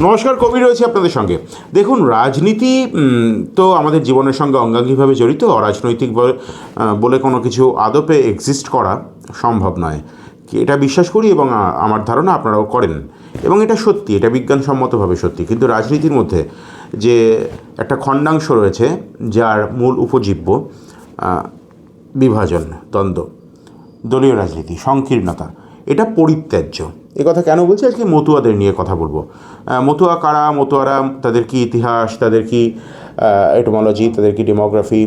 নমস্কার, কবি রয়েছে আপনাদের সঙ্গে। দেখুন, রাজনীতি তো আমাদের জীবনের সঙ্গে অঙ্গাঙ্গিভাবে জড়িত, অরাজনৈতিক বলে- কোনো কিছু আদপে এক্সিস্ট করা সম্ভব নয়। এটা বিশ্বাস করি এবং আমার ধারণা আপনারাও করেন। এবং এটা সত্যি, এটা বিজ্ঞানসম্মতভাবে সত্যি। কিন্তু রাজনীতির মধ্যে যে একটা খণ্ডাংশ রয়েছে, যার মূল উপজীব্য বিভাজন, দ্বন্দ্ব, দলীয় রাজনীতি, সংকীর্ণতা, এটা পরিত্যাজ্য। কথা কেন বলছি? আজকে মতুয়াদের নিয়ে কথা বলব। মতুয়া কারা? মতুয়ারা তাদের কি ইতিহাস? তাদের কি এটোমোলজি তাদের কি ডেমোগ্রাফি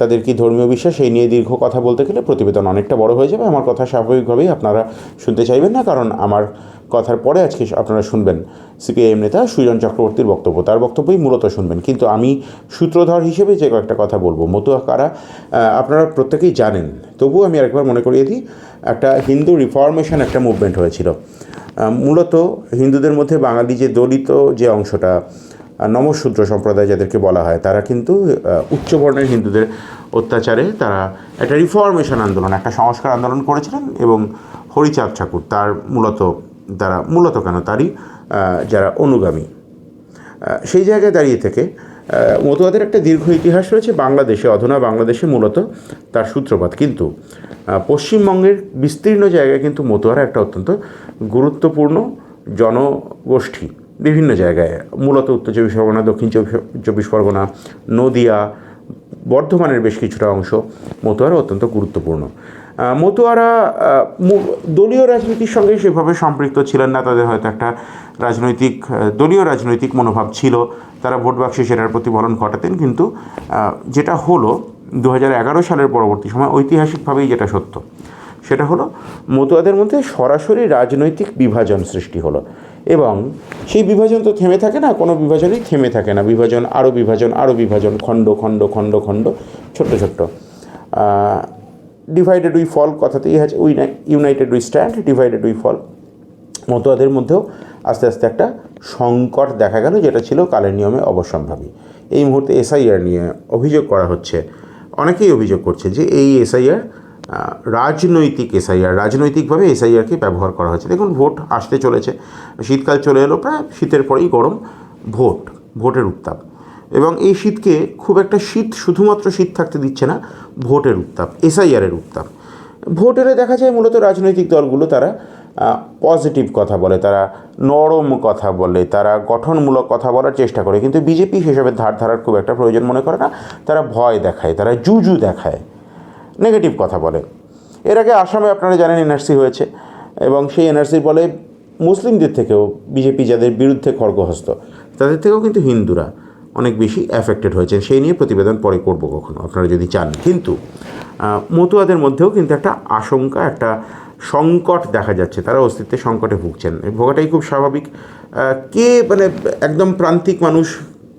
তাদের কি ধর্মীয় বিশ্বাস, এই নিয়ে দীর্ঘ কথা বলতে গেলে প্রতিবেদন অনেকটা বড় হয়ে যাবে। আমার কথা স্বাভাবিকভাবেই আপনারা শুনতে চাইবেন না, কারণ আমার কথার পরে আজকে আপনারা শুনবেন সিপিআইএম নেতা সুজন চক্রবর্তীর বক্তব্য। তার বক্তব্যই মূলত শুনবেন। কিন্তু আমি সূত্রধর হিসেবে যে কয়েকটা কথা বলব। মতুয়া কারা আপনারা প্রত্যেকেই জানেন, তবুও আমি আরেকবার মনে করিয়ে দিই, একটা হিন্দু রিফর্মেশন একটা মুভমেন্ট হয়েছিল। মূলত হিন্দুদের মধ্যে বাঙালি যে দলিত যে অংশটা নমশূদ্র সম্প্রদায় যাদেরকে বলা হয়, তারা কিন্তু উচ্চবর্ণের হিন্দুদের অত্যাচারে তারা একটা রিফর্মেশন আন্দোলন, একটা সংস্কার আন্দোলন করেছিলেন এবং হরিচাঁদ ঠাকুর তার মূলত তারা মূলত কেন তারই যারা অনুগামী। সেই জায়গায় দাঁড়িয়ে থেকে মতুয়াদের একটা দীর্ঘ ইতিহাস রয়েছে বাংলাদেশে, অধুনা বাংলাদেশে মূলত তার সূত্রপাত। কিন্তু পশ্চিমবঙ্গের বিস্তীর্ণ জায়গায় কিন্তু মতুয়ারা একটা অত্যন্ত গুরুত্বপূর্ণ জনগোষ্ঠী। বিভিন্ন জায়গায়। মূলত উত্তর চব্বিশ পরগনা, দক্ষিণ চব্বিশ- পরগনা, নদিয়া, বর্ধমানের বেশ কিছুটা অংশ মতুয়ারা অত্যন্ত গুরুত্বপূর্ণ। মতুয়ারা দলীয় রাজনীতির সঙ্গে সেভাবে সম্পৃক্ত ছিলেন না, তাদের হয়তো একটা রাজনৈতিক দলীয় রাজনৈতিক মনোভাব ছিল। তারা ভোট বাক্সে সেটার প্রতিফলন ঘটাতেন, কিন্তু যেটা হলো দু সালের পরবর্তী সময় ঐতিহাসিকভাবেই যেটা সত্য, সেটা হলো মতুয়াদের মধ্যে সরাসরি রাজনৈতিক বিভাজন সৃষ্টি হলো। এবং সেই বিভাজন তো থেমে থাকে না, কোনো বিভাজনই থেমে থাকে না। বিভাজন আরও বিভাজন আরও বিভাজন, খণ্ড খণ্ড খণ্ড খণ্ড, ছোট্ট ছোট্ট। ডিভাইডেড উই ফল কথাতেই আছে we united we stand divided we fall মতুয়াদের মধ্যেও আস্তে আস্তে একটা সংকট দেখা গেল, যেটা ছিল কালের নিয়মে অবশ্যম্ভাবী এই মুহূর্তে এসআইআর নিয়ে অভিযোগ করা হচ্ছে। অনেকেই অভিযোগ করছে যে এই এসআইআর রাজনৈতিক এসআইআর, রাজনৈতিকভাবে এসআইআরকে ব্যবহার করা হয়েছে। দেখুন, ভোট আসতে চলেছে। শীতকাল চলে এলো, প্রায় শীতের পরেই গরম ভোট, ভোটের উত্তাপ। এবং এই শীতকে খুব একটা শীত শুধুমাত্র শীত থাকতে দিচ্ছে না, ভোটের উত্তাপ, এসআইআরের উত্তাপ। ভোটেরে দেখা যায় মূলত রাজনৈতিক দলগুলো তারা পজিটিভ কথা বলে, তারা নরম কথা বলে, তারা গঠনমূলক কথা বলার চেষ্টা করে। কিন্তু বিজেপি সেসবের ধার ধারার খুব একটা প্রয়োজন মনে করে না। তারা ভয় দেখায়, তারা জুজু দেখায়। নেগেটিভ কথা বলে। এর আগে আসামে আপনারা জানেন এনআরসি হয়েছে এবং সেই এনআরসির বলে মুসলিমদের থেকেও বিজেপি যাদের বিরুদ্ধে খড়গহস্ত তাদের থেকেও কিন্তু হিন্দুরা অনেক বেশি অ্যাফেক্টেড হয়েছেন। সেই নিয়ে প্রতিবেদন পরে করব কখনো, আপনারা যদি চান। কিন্তু মতুয়াদের মধ্যেও কিন্তু একটা আশঙ্কা, একটা সংকট দেখা যাচ্ছে। তারা অস্তিত্বের সংকটে ভুগছেন। ভোগাটাই খুব স্বাভাবিক। কে মানে একদম প্রান্তিক মানুষ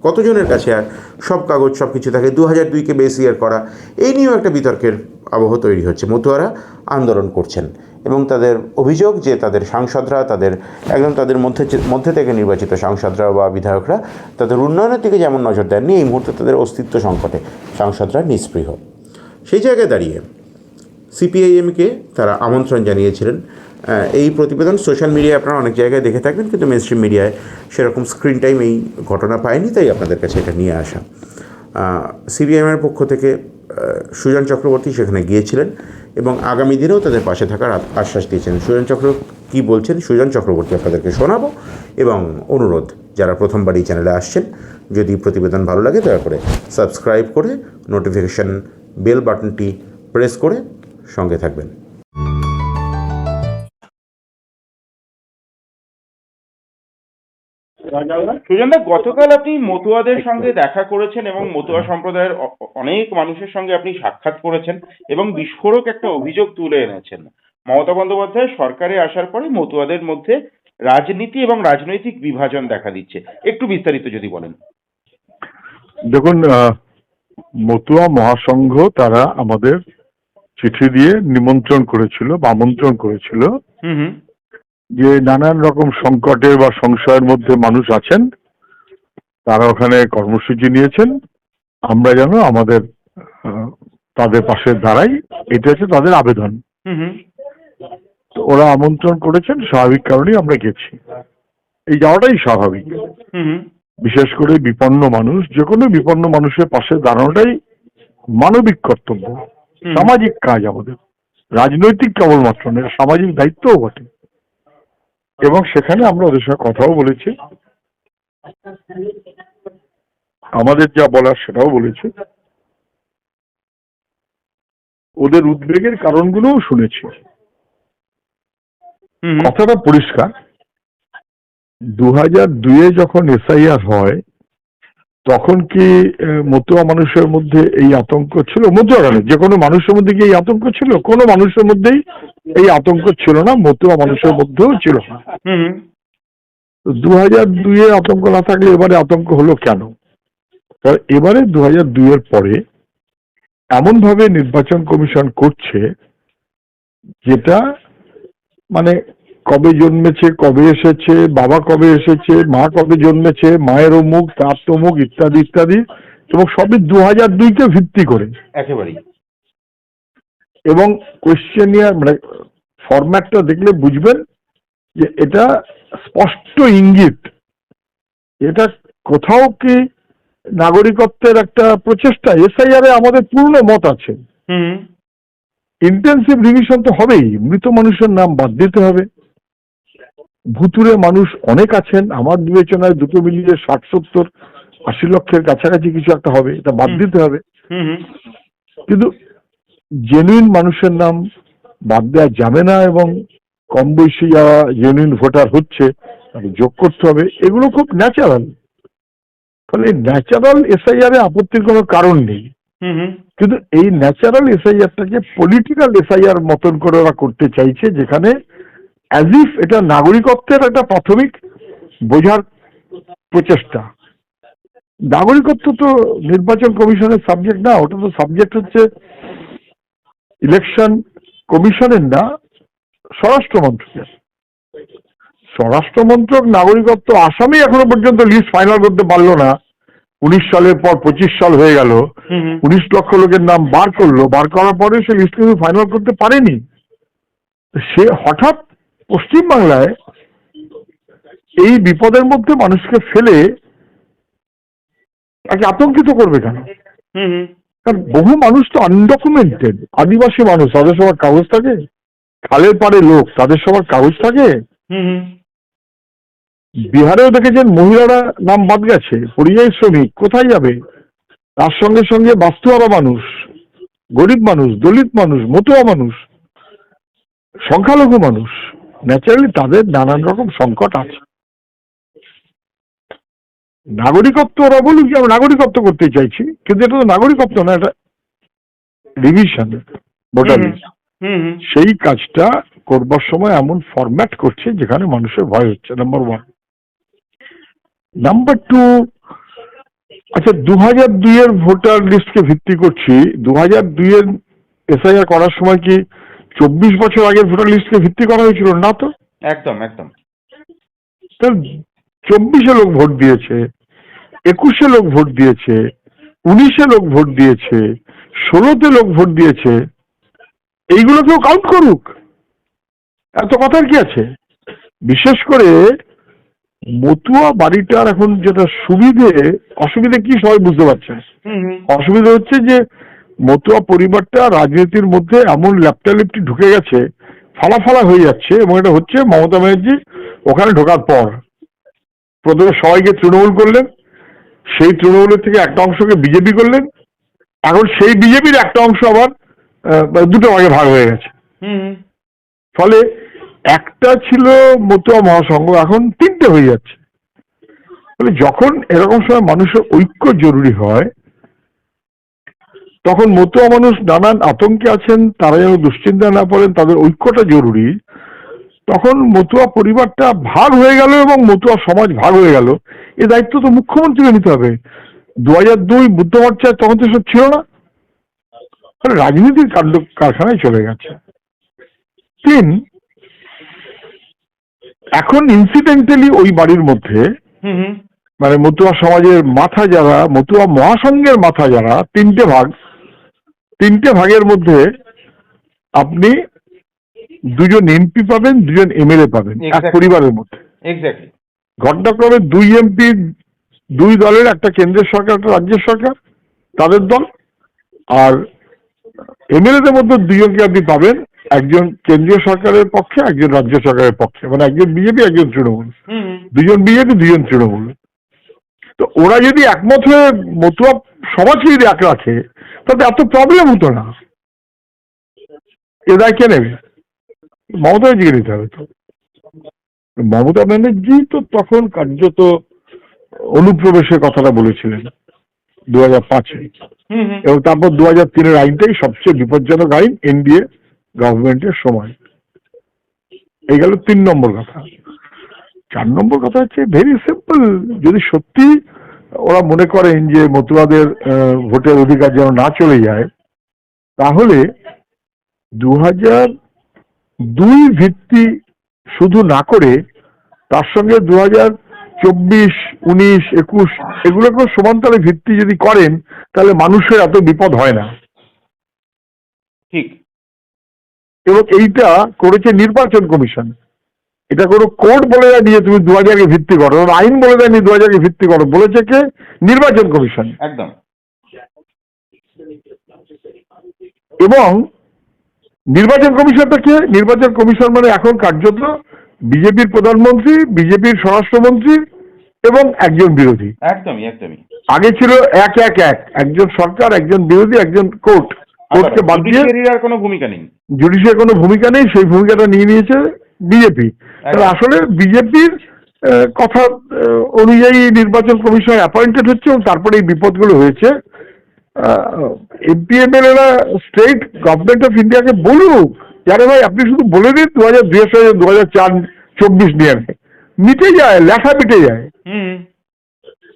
কতজনের কাছে আর সব কাগজ সব কিছু থাকে? দু হাজার দুইকে বেস ইয়ার করা। এই নিয়েও একটা বিতর্কের আবহ তৈরি হচ্ছে। মতুয়ারা আন্দোলন করছেন এবং তাদের অভিযোগ যে তাদের সাংসদরা, তাদের একদম তাদের মধ্যে মধ্যে থেকে নির্বাচিত সাংসদরা বা বিধায়করা তাদের উন্নয়নের দিকে যেমন নজর দেননি, এই মুহূর্তে তাদের অস্তিত্ব সংকটে সাংসদরা নিষ্পৃহ। সেই জায়গায় দাঁড়িয়ে সিপিআইএমকে তারা আমন্ত্রণ জানিয়েছিলেন। এই প্রতিবেদন সোশ্যাল মিডিয়ায় আপনারা অনেক জায়গায় দেখে থাকবেন, কিন্তু মেনস্ট্রিম মিডিয়ায় সেরকম স্ক্রিন টাইম এই ঘটনা পায়নি, তাই আপনাদের কাছে এটা নিয়ে আসা। সিবিআইএমের পক্ষ থেকে সুজন চক্রবর্তী সেখানে গিয়েছিলেন এবং আগামী দিনেও তাদের পাশে থাকার আশ্বাস দিয়েছেন। সুজন চক্র কী বলছেন? সুজন চক্রবর্তী আপনাদেরকে শোনাবো এবং অনুরোধ, যারা প্রথমবার এই চ্যানেলে আসছেন, যদি প্রতিবেদন ভালো লাগে, দয়া করে সাবস্ক্রাইব করে নোটিফিকেশান বেল বাটনটি প্রেস করে সঙ্গে থাকবেন। সুজনদা গতকাল আপনি মতুয়াদের সঙ্গে দেখা করেছেন এবং মতুয়া সম্প্রদায়ের অনেক মানুষের সঙ্গে আপনি সাক্ষাৎ করেছেন এবং বিস্ফোরক একটা অভিযোগ তুলে এনেছেন। মমতা বন্দ্যোপাধ্যায় সরকারে আসার পরে মতুয়াদের মধ্যে রাজনীতি এবং রাজনৈতিক বিভাজন দেখা দিচ্ছে। একটু বিস্তারিত যদি বলেন। দেখুন আহ, মতুয়া মহাসংঘ তারা আমাদের চিঠি দিয়ে নিমন্ত্রণ করেছিল বা আমন্ত্রণ করেছিল হুম হুম। যে নানান রকম সংকটে বা সংশয়ের মধ্যে মানুষ আছেন তারা ওখানে কর্মসূচি নিয়েছেন। আমরা যেন আমাদের তাদের পাশে দাঁড়াই। এটা হচ্ছে তাদের আবেদন। তো ওরা আমন্ত্রণ করেছেন স্বাভাবিক কারণেই আমরা গেছি। এই যাওয়াটাই স্বাভাবিক। বিশেষ করে বিপন্ন মানুষ যে কোনো বিপন্ন মানুষের পাশে দাঁড়ানোটাই মানবিক কর্তব্য। সামাজিক কাজ আমাদের। রাজনৈতিক কেবলমাত্র নয় সামাজিক দায়িত্বও বটে। এবং সেখানে আমরা ওদের সঙ্গে কথাও বলেছি। আমাদের যা বলার সেটাও বলেছি। ওদের উদ্বেগের কারণগুলোও শুনেছি। কথাটা পরিষ্কার। দু হাজার দুয়ে যখন এসআইআর হয় তখন কি মতুয়া মানুষের মধ্যে এই আতঙ্ক ছিল? মতুয়া কেন? যে কোনো মানুষের মধ্যে কি এই আতঙ্ক ছিল? কোনো মানুষের মধ্যেই এই আতঙ্ক ছিল না মতুয়া মানুষের মধ্যেও ছিল। না। দু হাজার দুইয়ে আতঙ্ক না থাকলে এবারে আতঙ্ক হলো কেন? কারণ এবারে দু হাজার দুইয়ের পরে এমন ভাবে নির্বাচন কমিশন করছে যেটা মানে কবে জন্মেছে কবে এসেছে বাবা কবে এসেছে মা কবে জন্মেছে মায়ের অমুক তার তমুক ইত্যাদি ইত্যাদি এবং সবই দু হাজার দুইকে ভিত্তি করে। একেবারেই। এবং কোয়েশ্চেনিয়ার মানে ফরম্যাটটা দেখলে বুঝবেন যে এটা স্পষ্ট ইঙ্গিত। এটা কোথাও কি নাগরিকত্বের একটা প্রচেষ্টা? এসআইআর এ আমাদের পূর্ণ মত আছে। ইন্টেন্সিভ রিভিশন তো হবেই। মৃত মানুষের নাম বাদ দিতে হবে। ভুতুরে মানুষ অনেক আছেন। আমার বিবেচনায় দুটো মিলিয়ে ষাট সত্তর আশি লক্ষের কাছাকাছি কিছু একটা হবে এটা বাদ দিতে হবে। কিন্তু জেনুইন মানুষের নাম বাদ দেওয়া যাবে না এবং কম বয়সী যারা জেনুইন ভোটার হচ্ছে তাকে যোগ করতে হবে। এগুলো খুব ন্যাচারাল ফলে ন্যাচারাল এসআইআর এ আপত্তির কোনো কারণ নেই। কিন্তু এই ন্যাচারাল এসআইআরটাকে পলিটিক্যাল এসআইআর মতন করে ওরা করতে চাইছে যেখানে অ্যাজ ইফ এটা নাগরিকত্বের একটা প্রাথমিক বোঝার প্রচেষ্টা। নাগরিকত্ব তো নির্বাচন কমিশনের সাবজেক্ট না ওটা তো সাবজেক্ট হচ্ছে ইলেকশন কমিশনের না স্বরাষ্ট্র মন্ত্রকের স্বরাষ্ট্র মন্ত্রক নাগরিকত্ব আসামে এখনও পর্যন্ত লিস্ট ফাইনাল করতে পারল না। উনিশ সালের পর পঁচিশ সাল হয়ে গেল। উনিশ লক্ষ লোকের নাম বার করল। বার করার পরে সে লিস্ট কিন্তু ফাইনাল করতে পারেনি। সে হঠাৎ পশ্চিমবাংলায় এই বিপদের মধ্যে মানুষকে ফেলে তাকে আতঙ্কিত করবে কেন। কারণ বহু মানুষ তো আনডকুমেন্টেড আদিবাসী মানুষ তাদের সবার কাগজ থাকে? খালের পাড়ে লোক তাদের সবার কাগজ থাকে। বিহারেও দেখেছেন মহিলারা নাম বাদ গেছে পরিযায়ী শ্রমিক কোথায় যাবে? তার সঙ্গে সঙ্গে বাস্তুহারা মানুষ গরিব মানুষ দলিত মানুষ মতুয়া মানুষ সংখ্যালঘু মানুষ। ন্যাচারালি তাদের নানান রকম সংকট আছে। নাগরিকত্ব ওরা বলুক যে আমরা নাগরিকত্ব করতে চাইছি কিন্তু এটা তো নাগরিকত্ব না এটা রিভিশন ভোটার লিস্ট। সেই কাজটা করবার সময় এমন ফরম্যাট করছে যেখানে মানুষের ভয় হচ্ছে নাম্বার ওয়ান নাম্বার টু আচ্ছা দু হাজার দুইয়ের ভোটার লিস্টকে ভিত্তি করছি দু হাজার দুইয়ের এসআইআর করার সময় কি চব্বিশ বছর আগের ভোটার লিস্টকে ভিত্তি করা হয়েছিল না তো? একদম একদম। চব্বিশে লোক ভোট দিয়েছে একুশে লোক ভোট দিয়েছে উনিশে লোক ভোট দিয়েছে ষোলোতে লোক ভোট দিয়েছে এইগুলোকেও কাউন্ট করুক। এত কথার কি আছে? বিশেষ করে মতুয়া বাড়িটার এখন যেটা সুবিধে অসুবিধে কি সবাই বুঝতে পারছে। অসুবিধা হচ্ছে যে মতুয়া পরিবারটা রাজনীতির মধ্যে এমন ল্যাপটালিপটি ঢুকে গেছে ফালা ফালা হয়ে যাচ্ছে এবং এটা হচ্ছে মমতা ব্যানার্জি ওখানে ঢোকার পর। প্রথমে সবাইকে তৃণমূল করলেন সেই তৃণমূলের থেকে একটা অংশকে বিজেপি করলেন এখন সেই বিজেপির একটা অংশ আবার দুটো ভাগে ভাগ হয়ে গেছে। ফলে একটা ছিল মতুয়া মহাসংঘ এখন তিনটে হয়ে যাচ্ছে। ফলে যখন এরকম সময় মানুষের ঐক্য জরুরি হয় তখন মতুয়া মানুষ নানান আতঙ্কে আছেন তারা যেন দুশ্চিন্তা না পড়েন তাদের ঐক্যটা জরুরি। তখন মতুয়া পরিবারটা ভাগ হয়ে গেল এবং মতুয়া সমাজ ভাগ হয়ে গেল। এই দায়িত্ব তো মুখ্যমন্ত্রীকে নিতে হবে। দু হাজার দুই বুদ্ধ মোর্চায় তখন তো সব ছিল না। রাজনীতির কাণ্ড কারখানায় চলে গেছে। তিন এখন ইনসিডেন্টালি ওই বাড়ির মধ্যে। মানে মতুয়া সমাজের মাথা যারা মতুয়া মহাসংঘের মাথা যারা তিনটে ভাগ তিনটে ভাগের মধ্যে আপনি দুজন এমপি পাবেন দুজন এমএলএ পাবেন এক পরিবারের মধ্যে। এক্স্যাক্টলি ঘটনাক্রমে দুই এমপি দুই দলের একটা কেন্দ্রের সরকার একটা রাজ্যের সরকার তাদের দল। আর এমএলএদের মধ্যে দুজনকে আপনি পাবেন একজন কেন্দ্রীয় সরকারের পক্ষে একজন রাজ্য সরকারের পক্ষে মানে একজন বিজেপি একজন তৃণমূল। দুজন বিজেপি দুজন তৃণমূল। তো ওরা যদি একমত হয়ে মতুয়া সমাজকে যদি এক রাখে তাতে এত প্রবলেম হতো না। এ দায় কে নেবে? মমতা ব্যানার্জিকে নিতে হবে তো। মমতা ব্যানার্জি তো তখন কার্যত অনুপ্রবেশের কথাটা বলেছিলেন দু হাজার পাঁচে এবং তারপর দু হাজার তিনের আইনটাই সবচেয়ে বিপজ্জনক আইন এনডিএ গভর্নমেন্টের সময়। এই গেল তিন নম্বর কথা। চার নম্বর কথা হচ্ছে ভেরি সিম্পল যদি সত্যি ওরা মনে করেন যে মতুয়াদের ভোটের অধিকার যেন না চলে যায় তাহলে দু হাজার দুই ভিত্তি শুধু না করে তার সঙ্গে দু হাজার চব্বিশ উনিশ একুশ এগুলোকেও সমান্তরে ভিত্তি যদি করেন তাহলে মানুষের এত বিপদ হয় না। ঠিক। এবং এইটা করেছে নির্বাচন কমিশন। এটা কোনো কোর্ট বলে দেয়নি যে তুমি দু হাজারকে ভিত্তি করো আইন বলে দেয়নি দু হাজারকে ভিত্তি করো বলেছে কে? নির্বাচন কমিশন। একদম। এবং নির্বাচন কমিশনটা কে? নির্বাচন কমিশন মানে এখন কার্যত বিজেপির প্রধানমন্ত্রী বিজেপির স্বরাষ্ট্রমন্ত্রী এবং একজন বিরোধী। একদমই একদমই। আগে ছিল এক এক এক একজন সরকার একজন বিরোধী একজন কোর্ট। কোর্টকে বাদ দিয়ে কোনো ভূমিকা নেই। জুডিশিয়াল কোনো ভূমিকা নেই সেই ভূমিকাটা নিয়ে নিয়েছে বিজেপি আসলে বিজেপির কথা অনুযায়ী নির্বাচন কমিশন অ্যাপয়েন্টেড হচ্ছে এবং তারপরে এই বিপদগুলো হয়েছে। এমপিএমএলএরা স্টেট গভর্নমেন্ট অফ ইন্ডিয়াকে বলুক যারে ভাই আপনি শুধু বলে দিন দু হাজার দুই সালে দু হাজার চার চব্বিশ নিয়ে মিটে যায় লেখা মিটে যায়।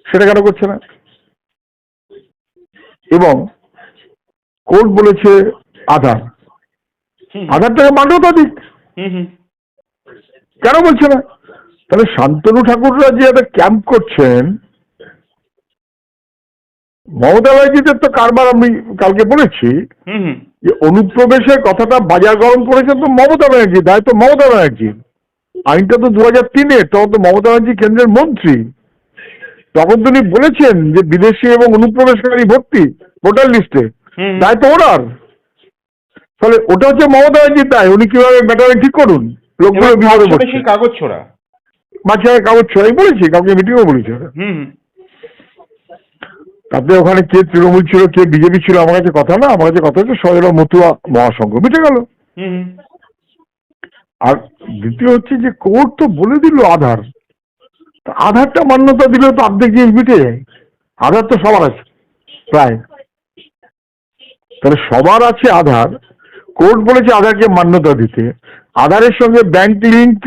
সেটা কেন করছে না? এবং কোর্ট বলেছে আধার। আধারটাকে মান্যতা দিক। কেন বলছে না? তাহলে শান্তনু ঠাকুররা যে একটা ক্যাম্প করছেন মমতা ব্যানার্জিদের তো কারবার আমি কালকে বলেছি যে অনুপ্রবেশের কথাটা বাজার গরম করেছেন তো মমতা ব্যানার্জি দায়িত্ব মমতা ব্যানার্জি। আইনটা তো দু হাজার তিনে তখন তো মমতা ব্যানার্জি কেন্দ্রের মন্ত্রী। তখন তিনি বলেছেন যে বিদেশি এবং অনুপ্রবেশকারী ভর্তি ভোটার লিস্টে দায়িত্ব ওনার। তাহলে ওটা হচ্ছে মমতা ব্যানার্জির দায় উনি কীভাবে ব্যাটারে ঠিক করুন? লোকগুলো বিপদে পড়ছে। কাগজ ছোড়া। মাঝখানে কাগজ ছড়াই বলেছি কাউকে মিটিংও বলেছি। হুম তাতে ওখানে কে তৃণমূল ছিল কে বিজেপি ছিল আমার কাছে কথা না আমার কাছে কথা হচ্ছে হলো মতুয়া মহাসংঘ মিটে গেল। আর দ্বিতীয় হচ্ছে যে কোর্ট তো বলে দিল আধার। তা আধারটা মান্যতা দিলে তো অর্ধেক জিনিস মিটে যায়। আধার তো সবার আছে প্রায়। তাহলে সবার আছে আধার কোর্ট বলেছে আধারকে মান্যতা দিতে। আধারের সঙ্গে bank link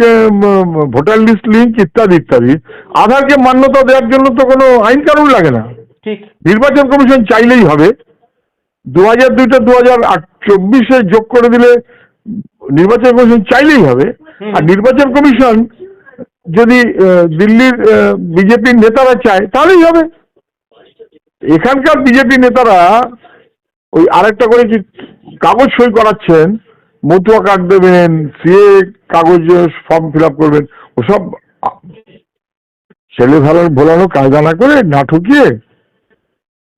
voter list link ইত্যাদি ইত্যাদি। আধারকে মান্যতা দেওয়ার জন্য তো কোনো আইন কানুন লাগে না। ঠিক। নির্বাচন কমিশন চাইলেই হবে। দু হাজার দুইটা দু হাজার চব্বিশে যোগ করে দিলে নির্বাচন কমিশন চাইলেই হবে। আর নির্বাচন কমিশন যদি দিল্লির বিজেপির নেতারা চায় তাহলেই হবে। এখানকার বিজেপি নেতারা ওই আরেকটা করে কি কাগজ সই করাচ্ছেন মতুয়া কার্ড দেবেন সিএ কাগজ ফর্ম ফিল আপ করবেন, ওসব ছেলে ভালো ভোলানো কায়দা না করে না ঠকিয়ে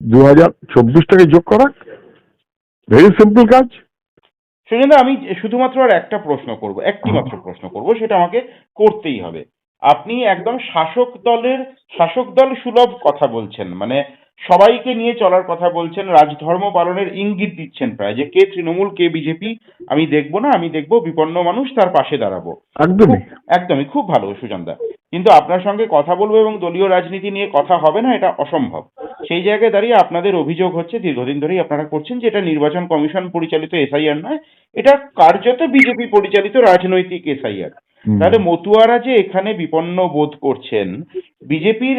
দু হাজার চব্বিশটাকে যোগ করা ভেরি সিম্পল কাজ। সুজেন্দা আমি শুধুমাত্র আর একটা প্রশ্ন করব একটি মাত্র প্রশ্ন করব, সেটা আমাকে করতেই হবে। আপনি একদম শাসক দলের, শাসক দল সুলভ কথা বলছেন মানে সবাইকে নিয়ে চলার কথা বলছেন রাজধর্ম পালনের ইঙ্গিত দিচ্ছেন প্রায় যে কে তৃণমূল কে বিজেপি আমি দেখব না আমি দেখব বিপন্ন মানুষ তার পাশে দাঁড়াবো। একদমই। খুব- একদমই খুব ভালো সুজনদা। কিন্তু আপনার সঙ্গে কথা বলব এবং দলীয় রাজনীতি নিয়ে কথা হবে না এটা অসম্ভব। সেই জায়গায় দাঁড়িয়ে আপনাদের অভিযোগ হচ্ছে দীর্ঘদিন ধরেই আপনারা করছেন যে এটা নির্বাচন কমিশন পরিচালিত এসআইআর নয় এটা কার্যত বিজেপি পরিচালিত রাজনৈতিক এসআইআর। তাহলে মতুয়ারা যে এখানে বিপন্ন বোধ করছেন বিজেপির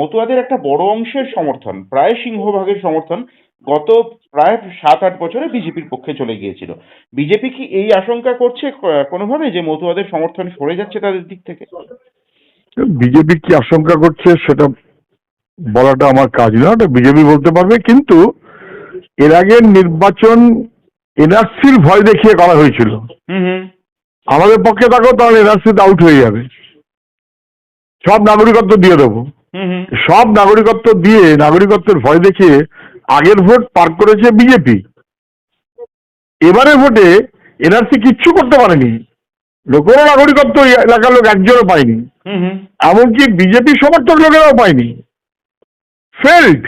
মতুয়াদের একটা বড় অংশের সমর্থন প্রায় সিংহভাগের সমর্থন গত প্রায় সাত আট বছরে বিজেপির পক্ষে চলে গিয়েছিল। বিজেপি কি এই আশঙ্কা করছে কোনোভাবে যে মতুয়াদের সমর্থন সরে যাচ্ছে তাদের দিক থেকে? বিজেপি কি আশঙ্কা করছে সেটা বলাটা আমার কাজ না ওটা বিজেপি বলতে পারবে কিন্তু এর আগে নির্বাচন এনআরসির ভয় দেখিয়ে করা হয়েছিল। আমাদের পক্ষে থাকো তাহলে এনআরসি আউট হয়ে যাবে। সব নাগরিকত্ব দিয়ে দেবো। সব নাগরিকত্ব দিয়ে নাগরিকত্বের ভয় দেখিয়ে আগের ভোট পার করেছে বিজেপি। এবারে ভোটে এনআরসি কিচ্ছু করতে পারেনি। লোকেরও নাগরিকত্ব এলাকার লোক একজনও পায়নি। এমনকি বিজেপি সমর্থক লোকেরাও পায়নি। ফেল্ড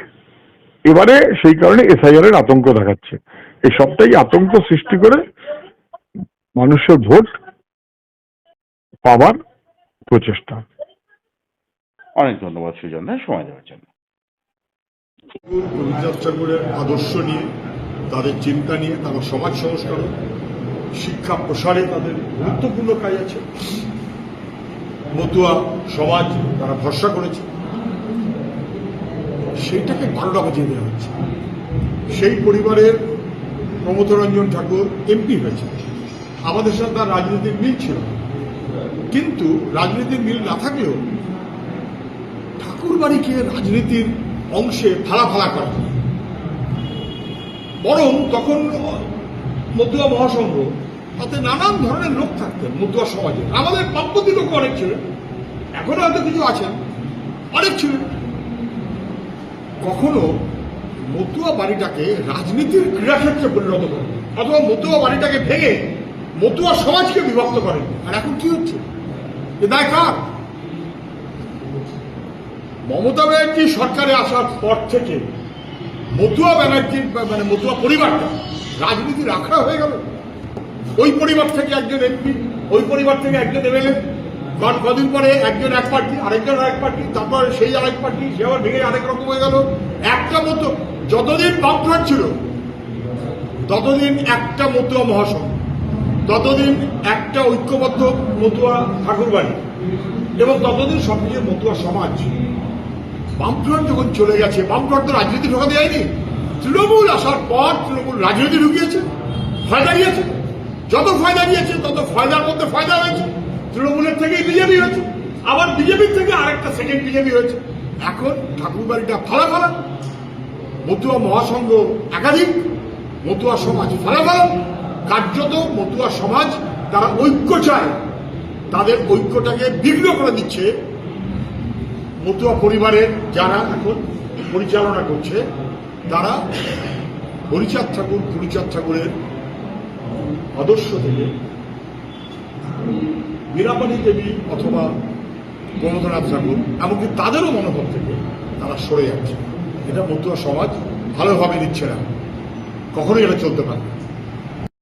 এবারে সেই কারণে এসআইআর এর আতঙ্ক দেখাচ্ছে। এই সবটাই আতঙ্ক সৃষ্টি করে মানুষের ভোট পাবার প্রচেষ্টা। অনেক ধন্যবাদ সুজন দা সময় দেওয়ার জন্য। রবীন্দ্রনাথ ঠাকুরের আদর্শ নিয়ে তাদের চিন্তা নিয়ে তারা সমাজ সংস্কার শিক্ষা প্রসারে তাদের গুরুত্বপূর্ণ কাজ আছে। সমাজ তারা ভরসা করেছে। সেইটাকে বারোটা বাজিয়ে দেওয়া হচ্ছে। সেই পরিবারের প্রমথ রঞ্জন ঠাকুর এমপি হয়েছে আমাদের সাথে তার রাজনীতির মিল ছিল। কিন্তু রাজনীতির মিল না থাকলেও ঠাকুর বাড়িকে রাজনীতির অংশে ফালা ফালা করা বরং তখন মতুয়া মহাসংঘ তাতে নানান ধরনের লোক থাকতেন মতুয়া সমাজে। আমাদের বামপন্থী লোক অনেক ছিলেন। এখনও হয়তো কিছু আছেন, অনেক ছিলেন। কখনো মতুয়া বাড়িটাকে রাজনীতির ক্রীড়াক্ষেত্রে পরিণত করেন, অথবা মতুয়া বাড়িটাকে ভেঙে মতুয়া সমাজকে বিভক্ত করেন। আর এখন কি হচ্ছে? এ দায় কার? মমতা ব্যানার্জি সরকারে আসার পর থেকে মতুয়া ব্যানার্জির মানে মতুয়া পরিবারটা রাজনীতি রাখা হয়ে গেল। ওই পরিবার থেকে একজন এমপি, ওই পরিবার থেকে একজন এমএলএ। কদিন পরে একজন এক পার্টি, আরেকজন আরেক পার্টি, তারপর সেই আরেক পার্টি, সে আবার ভেঙে আরেক রকম হয়ে গেল। একটা মতো, যতদিন বামফ্রন্ট ছিল, ততদিন একটা মতুয়া মহাসংঘ, ততদিন একটা ঐক্যবদ্ধ মতুয়া ঠাকুরবাড়ি, এবং ততদিন সব সবচেয়ে মতুয়া সমাজ। বামফ্রন্ট যখন চলে গেছে, বামফ্রন্ট তো রাজনীতি ঢোকাতে যায়নি। তৃণমূল আসার পর তৃণমূল রাজনীতি ঢুকিয়েছে ফায়দা নিয়েছে যত ফায়দা নিয়েছে তত ফায়দার মধ্যে ফায়দা হয়েছে। তৃণমূলের থেকেই বিজেপি হয়েছে। আবার বিজেপির থেকে আরেকটা সেকেন্ড বিজেপি হয়েছে। এখন ঠাকুরবাড়িটা ফালা ফালা মতুয়া মহাসংঘ একাধিক, মতুয়া সমাজ ফালা ফালা কার্যত মতুয়া সমাজ তারা ঐক্য চায়। তাদের ঐক্যটাকে বিঘ্ন করে দিচ্ছে। মতুয়া পরিবারের যারা এখন পরিচালনা করছে, তারা হরিচাঁদ ঠাকুর, গুরুচাঁদ ঠাকুরের আদর্শ থেকে বীরাপানি দেবী অথবা প্রমোদনাথ ঠাকুর, এমনকি তাদেরও মনোভাব থেকে তারা সরে যাচ্ছে এটা মতুয়া সমাজ ভালোভাবে নিচ্ছে না কখনোই এটা চলতে পারে।